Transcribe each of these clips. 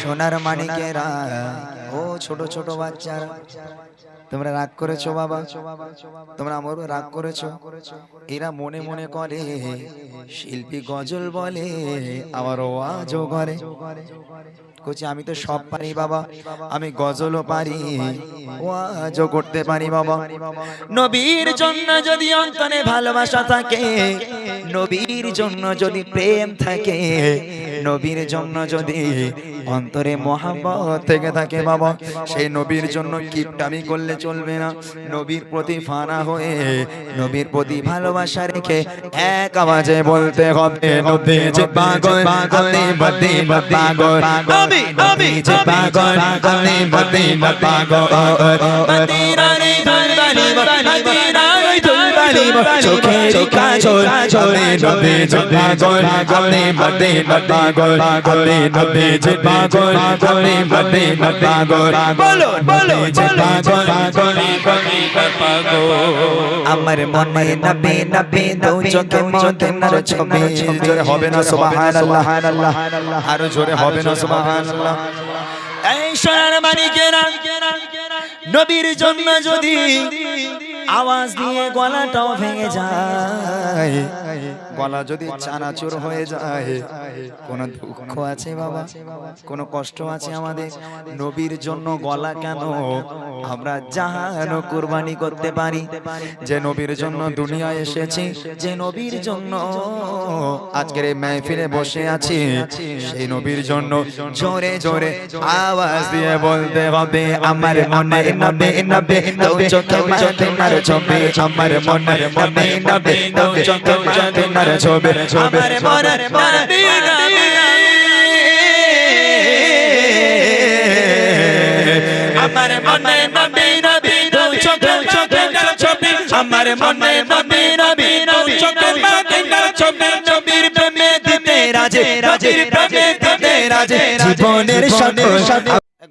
সোনার মানিকেরা ও ছোট ছোট বাচ্চারা। তোমরা রাগ করেছ বাবা? তোমরা আমারও রাগ করেছ। এরা মনে মনে করে শিল্পী গজল বলে আবার ওয়াজও করে কচি আমি তো সব পারি বাবা। আমি গজলও পারি ওয়াজও করতে পারি বাবা। নবীর জন্য যদি অন্তরে ভালোবাসা থাকে নবীর জন্য যদি প্রেম থাকে নবীর জন্য যদি অন্তরে মহাব্বত থেকে থাকে বাবা সেই নবীর জন্য কিপটামি করলে চলবে না। নবীর প্রতি ফানা হয়ে নবীর প্রতি ভালোবাসা রেখে এক আওয়াজে বলতে হবে নবী যে পাগল আমি মদিনা পাগল নবী নবী যে পাগল পাগল ধুলবালি চোখের কাজল চলে নবী যে পাগল আমি মদিনা পাগল আমি নবী যে পাগল আমি মদিনা পাগল বলো বলো যে পাগল আমার মনে নবী নবী দু চোখে মদিনার ছবি জোরে হবে না সুবহানাল্লাহ আরও জোরে হবে না সুবহানাল্লাহ এই সোনার মানিকেরা নবীর জন্য যদি আওয়াজ দিয়ে গলাটাও ভেঙে যায়। গলা যদি চানাচুর হয়ে যায় কোন দুঃখ আছে বাবা? কোন কষ্ট আছে আমাদের? নবীর জন্য গলা কেন? আমরা জাহান কুরবানি করতে পারি। যে নবীর জন্য দুনিয়ায় এসেছি যে নবীর জন্য আজকের এই মেহফিলে বসে আছি সেই নবীর জন্য জোরে জোরে আওয়াজ দিয়ে বলতে হবে আমার মনে নবে নবে চোখে মদিনার ছবি আমার মনে নবে নবে তো চোখে মদিনার ছবি আমার মনে আমার মনে নবে নবে ছবি আমার মনে নবে নবে ছবি নবীর প্রেমে দিতে রাজে রাজের প্রেমে দিতে রাজে জীবনের সাথে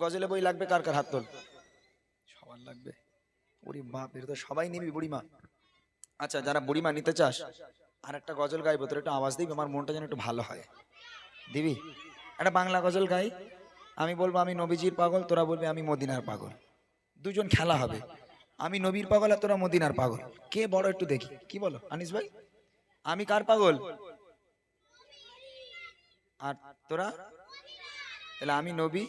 গজলে বই লাগবে কার কার হাত তোল এটা তো সবাই নিবি বুড়িমা। আচ্ছা যারা বুড়িমা নিতে চাস আর একটা গজল গাইবো, তোর একটু আওয়াজ দিবি, আমার মনটা যেন একটু ভালো হয়। দিবি? একটা বাংলা গজল গাই। আমি বলব, আমি নবীজির পাগল, তোরা বলবি, আমি মদিনার পাগল। দুজন খেলা হবে। আমি নবীর পাগল আর তোরা মদিনার পাগল। কে বড় একটু দেখি। কি বলো, আনিস ভাই? আমি কার পাগল? আর তোরা? তাহলে আমি নবী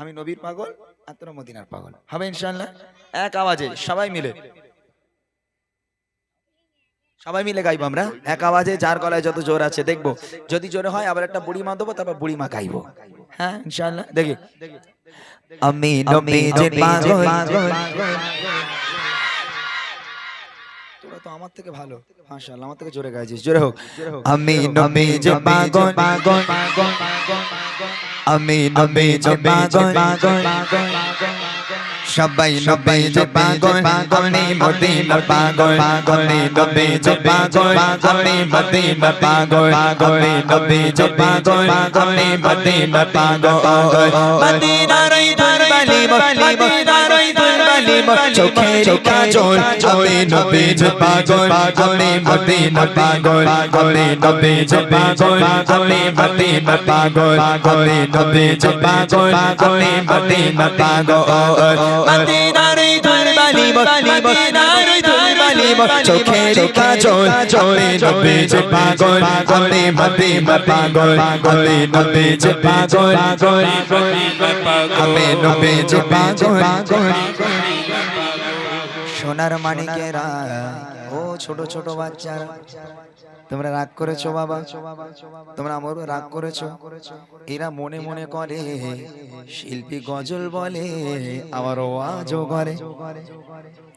আমি নবীর পাগল আর তোরা মদিনার পাগল। হবে ইনশাল্লাহ এক আওয়াজে সবাই মিলে। সবাই মিলে গাইবো আমরা? এক আওয়াজে যার গলায় যত জোর আছে দেখব। যদি জোরে হয় আবার একটা বুড়ি মা দেবো তারপর বুড়ি মা গাইবো। হ্যাঁ ইনশাল্লাহ দেখি। আমি নবীজের পাগল। তোরা তো আমার থেকে ভালো। মাশাআল্লাহ আমার থেকে জোরে গাইছিস। জোরে হোক। আমি নবীজের পাগল। পাগল। আমি নবীজের পাগল। সবাই নবী যে পাগল। আমি মদিনা পাগল। আমি নবী যে পাগল। আমি মদিনা পাগল। আমি নবী যে পাগল। আমি মদিনা পাগল। মদিনার এই দুলবালি মদিনার এই দুলবালি চোখের কাজল আমি নবী যে পাগল আমি মদিনা পাগল আমি নবী যে পাগল আমি মদিনা পাগল আমি নবী যে পাগল আমি মদিনা পাগল মদিনার দুলবালি মদিনার দুলবালি চোখের কাজল আমি নবী যে পাগল আমি মদিনা পাগল আমি নবী যে পাগল আমি নবী যে পাগল সোনার মানিকেরা ও ছোট ছোট বাচ্চারা। তোমরা রাগ করেছ বাবা? তোমরা আমারও রাগ করেছ। এরা মনে মনে করে শিল্পী গজল বলে আবার ওয়াজও করে।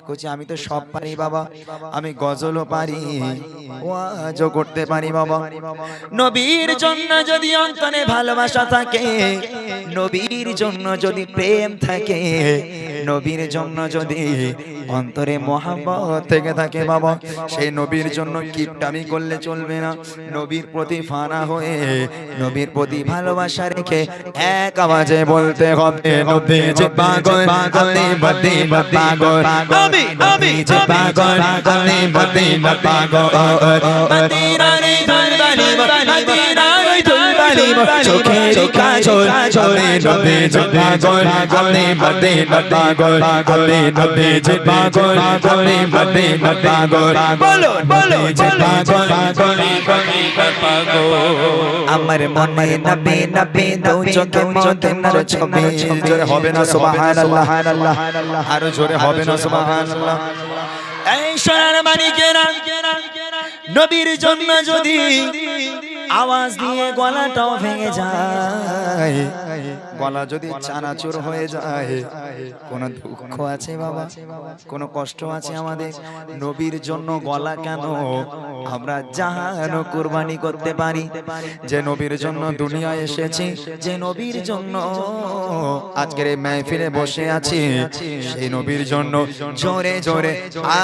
কচি আমি তো সব পারি বাবা। আমি গজলও পারি। ওয়াজও করতে পারি বাবা। নবীর জন্য যদি অন্তরে ভালোবাসা থাকে নবীর জন্য যদি প্রেম থাকে নবীর জন্য যদি অন্তরে মহাব্বত থেকে থাকে বাবা সেই নবীর জন্য কিপটামি করলে চলবে না নবীর প্রতি ফানা হয়ে নবীর প্রতি ভালোবাসা রেখে এক আওয়াজে বলতে হবে নবী যে পাগল পাগল নবী নবী যে পাগল পাগল মদিনার এই চোখের কাজল আমি নবী যে পাগল আমি মদিনা পাগল আমি নবী যে পাগল আমি মদিনা পাগল বলো বলো যে পাগল আমার মনে নবী নবী দু চোখে মদিনার ছবি জোরে হবে না সুবহানাল্লাহ আরও জোরে হবে না সুবহানাল্লাহ এই সোনার মানিকেরা নবীর জন্য যদি আওয়াজ দিয়ে গলাটাও ভেঙে যায়। গলা যদি চানাচুর হয়ে যায়, কোন দুঃখ আছে বাবা? কোন কষ্ট আছে আমাদের? নবীর জন্য গলা কেন আমরা জাহান কুরবানি করতে পারি? যে নবীর জন্য দুনিয়ায় এসেছি, যে নবীর জন্য আজকের এই মেহফিলে বসে আছি, সেই নবীর জন্য জোরে জোরে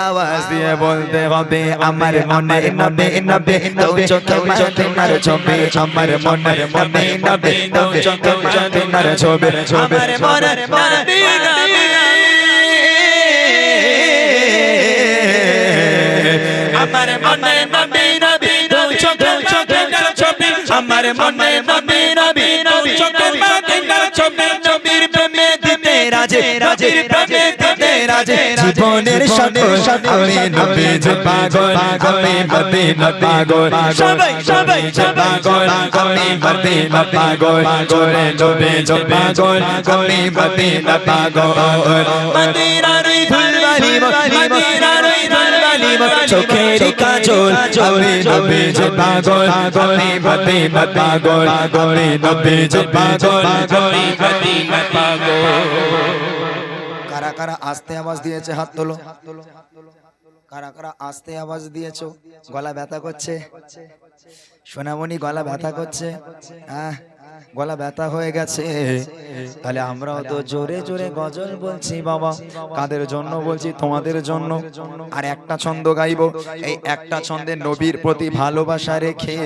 আওয়াজ দিয়ে বলতে হবে, আমার মনে নবে নবে চোখে মদিনার ছবি আমার মনে নবে নবে মদিনার ছবি আমার মনে নবী নবী। আমার মনে নবী নবে ছবি আমার মনে নবী নবী। রাজে রাজের প্রেমে দিতে রাজে জীবনের সকল আমি নবী যে পাগল আমি মদিনা পাগল সবাই সবাই যে পাগল আমি মদিনা পাগল জোরে নবী যে পাগল। আমি মদিনা পাগল মদিনার ধুলবালি মদিনার চোখের কাজল। আমি নবী যে পাগল আমি পাগল আমি নবী যে পাগল আমি পাগল। কারা কারা আস্তে আওয়াজ দিয়েছে হাত তোলো। কারা কারা আস্তে আওয়াজ দিয়েছ গলা ব্যথা করছে? সোনামণি গলা ব্যথা করছে আহ গলা ব্যথা হয়ে গেছে। তাহলে আমরাও তো জোরে জোরে গজল বলছি বাবা। কাদের জন্য বলছি? তোমাদের জন্য। আর একটা ছন্দ গাইবো। এই একটা ছন্দে নবীর প্রতি ভালোবাসা রেখে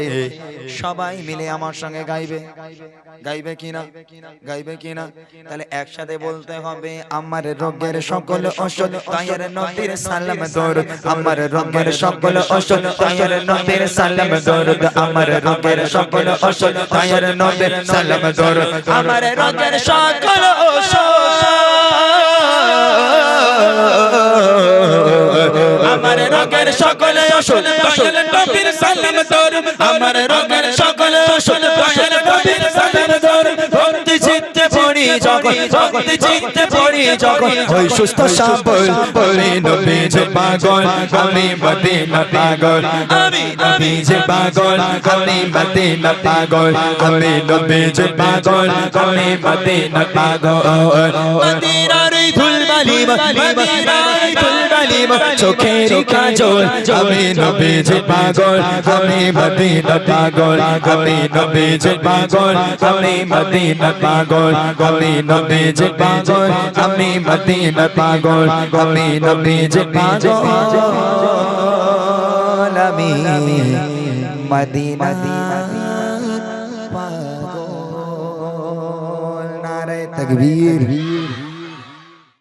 সবাই মিলে আমার সঙ্গে গাইবে। গাইবে কিনা? গাইবে কিনা? তাহলে একসাথে বলতে হবে, আমার রোগের সকল ঔষধ তাইয়ের নবীর সালাম দরুদ। আমার রোগের সকল ঔষধ তাইয়ের নবীর সালাম দরুদ। আমার রোগের সকল ঔষধ তাইয়ের নবীর সালাম দরুদ আমার রোগের সকল আমার রোগের সকলে দয়াল নবীর সালাম তোর আমার রোগের সকলে ওষুধ যখন ভক্তি চিত্তে পড়ি যখন ওই সুস্থ সাবল আমি নবী যে পাগল আমি মদিনা পাগল আমি আমি যে পাগল আমি মদিনা পাগল আমি নবী যে পাগল আমি মদিনা পাগল মদিনার ধুলবালি মদিনার ওই ধুলবালি চোখের কাজল। আমি নবী যে পাগল। আমি মদিনা পাগল। আমি নবী যে পাগল। আমি মদিনা পাগল। আমি নবী যে পাগল। আমি মদিনা পাগল। আমি নবী যে পাগল। আমি মদিনা পাগল। নারে তকবীর।